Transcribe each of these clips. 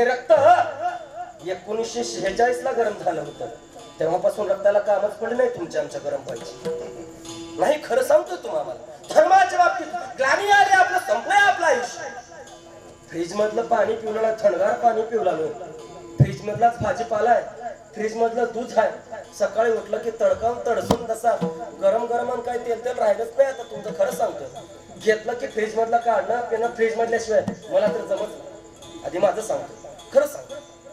हे रक्त एकोणीसशे शेहेचाळीस ला गरम झालं होतं. तेव्हापासून रक्ताला कामच पडलं नाही तुमच्या आमच्या गरम व्हायची. नाही खरं सांगतो तुम्हाला. धर्माच्या बाबतीत ग्लानी आले आपलं संपलंय आपलं आयुष्य. फ्रीज मधलं पाणी पिवलं थंडगार पाणी पिवलं फ्रीज मधलाच भाजीपाला आहे. फ्रीज मधलं दूध आहे. सकाळी उठलं की तडकावून तडसून तसा गरम गरम आणि काय तेल तेल राहिलंच नाही आता तुमचं खरं सांगतो घेतलं की फ्रीज मधलं काढणं पिणं फ्रीज मधल्याशिवाय मला तर जमत नाही. आधी माझं सांगतो. खरं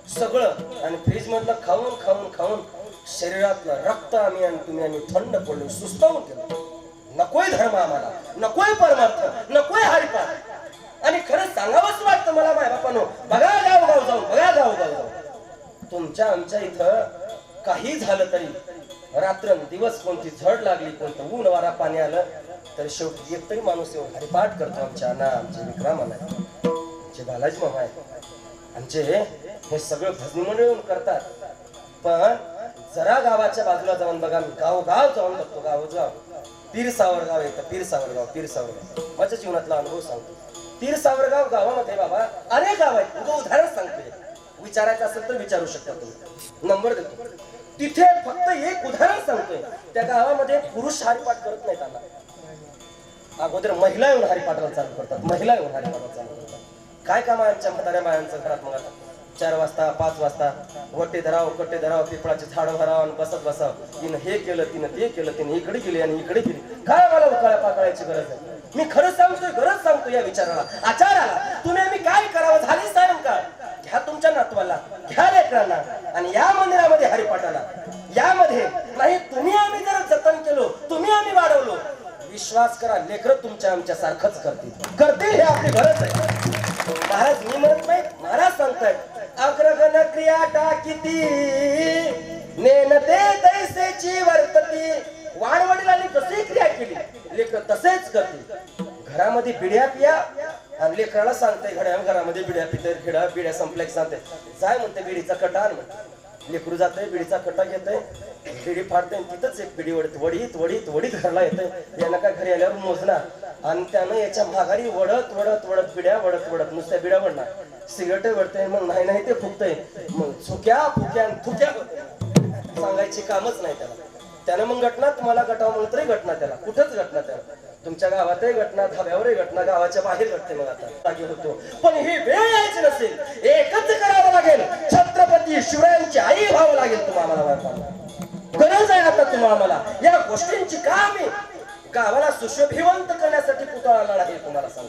सगळं आणि फ्रीज मधलं खाऊन खाऊन खाऊन शरीरातलं रक्त आम्ही आणि तुम्ही आणि थंड पडलो सुस्तावून गेलो. नकोय धर्म आम्हाला नकोय परमार्थ नकोय हरिपार आणि खरं सांगावंच वाटतं मला माय बापानो बघा गाव गाव जाऊन बघा गाव गाव जाऊन. तुमच्या आमच्या इथं काही झालं तरी रात्र दिवस कोणती झड लागली कोणतं ऊन वारा पाणी आलं तर शेवटी एक तरी माणूस येऊन हरिपाठ करतो आमच्या ना आमच्या विक्रम आहे बालाजी मामा आहे आमचे हे सगळं भजनी येऊन करतात. पण जरा गावाच्या बाजूला जाऊन बघा मी गाव गाव जाऊन बघतो गाव गाव पीर सावरगाव येतं पीर सावरगाव पीर सावरगाव. माझ्या जीवनातला अनुभव सांगतो. पीर सावरगाव गावामध्ये बाबा अनेक गाव आहेत. तुझं उदाहरण सांगते. विचारायचं असेल तर विचारू शकता तुम्ही. नंबर देतो. तिथे फक्त एक उदाहरण सांगतोय. त्या गावामध्ये पुरुष हरिपाठ करत नाहीत आला अगोदर महिला येऊन हरिपाठाला चालू करतात. महिला येऊन हरिपाठाला चालू करतात. काय काम आहे आमच्या म्हाताऱ्या बायांचं घरात मग आता? चार वाजता पाच वाजता वट्टे धराव कट्टे धराव पिपळाचे झाड भराव आणि बसत बसाव. तिनं हे केलं तिनं ते केलं तिने इकडे गेली आणि इकडे गेली. काय मला उकाळ्या पाकळायची गरज आहे? मी खरंच सांगतोय गरज सांगतो या विचाराला. आचाराला. तुम्ही आम्ही काय करावं झाली सायंकाळ घ्या तुमच्या नातवाला घ्या लेकरांना आणि या मंदिरामध्ये हरिपाठाला. यामध्ये नाही तुम्ही आम्ही जर जतन केलो तुम्ही आम्ही वाढवलो. विश्वास करा लेकर तुमच्या आमच्या सारखंच करतील. करतील हे आपली गरज आहे. महाराज मी म्हणत नाही महाराज सांगताय. अग्रगण क्रिया टाकीती नेनते तैसेची वर्तती. वाणवडिलांनी कशी क्रिया केली लेकर तसेच करते. घरामध्ये बिड्या पिया आणि लेकराला सांगते घड्या घरामध्ये बिड्या पिते खेडा बिड्या संपल्या सांगते. जाय म्हणते बिडीचा कटा आण म्हणते. लेकरू जाते बिडीचा कटा घेते पिढी फाडते आणि तिथंच एक पिढी वडत वडीत वडीत वडीत घरला येते याला काय घरी आल्यावर मोजणार? आणि त्यानं याच्या माघारी वडत वडत वडत बिड्या वडत वडत नुसत्या बिड्या वडणार सिगरेट वडते मग नाही नाही ते फुकतंय मग चुक्या फुक्या आणि थुक्या सांगायची कामच नाही त्याला. त्यानं मग घटना तुम्हाला गटाव म्हणलं तरी घटना त्याला. कुठंच घटना त्याला. तुमच्या गावातही घटना धाब्यावरही घटना गावाच्या बाहेर घडते मग आता. होतो. पण ही वेळ यायची नसेल. एकच करावं आम्हाला. या गोष्टींची का आम्ही गावाला सुशोभिवंत करण्यासाठी पुतळा आणणार आहे तुम्हाला सांगतो.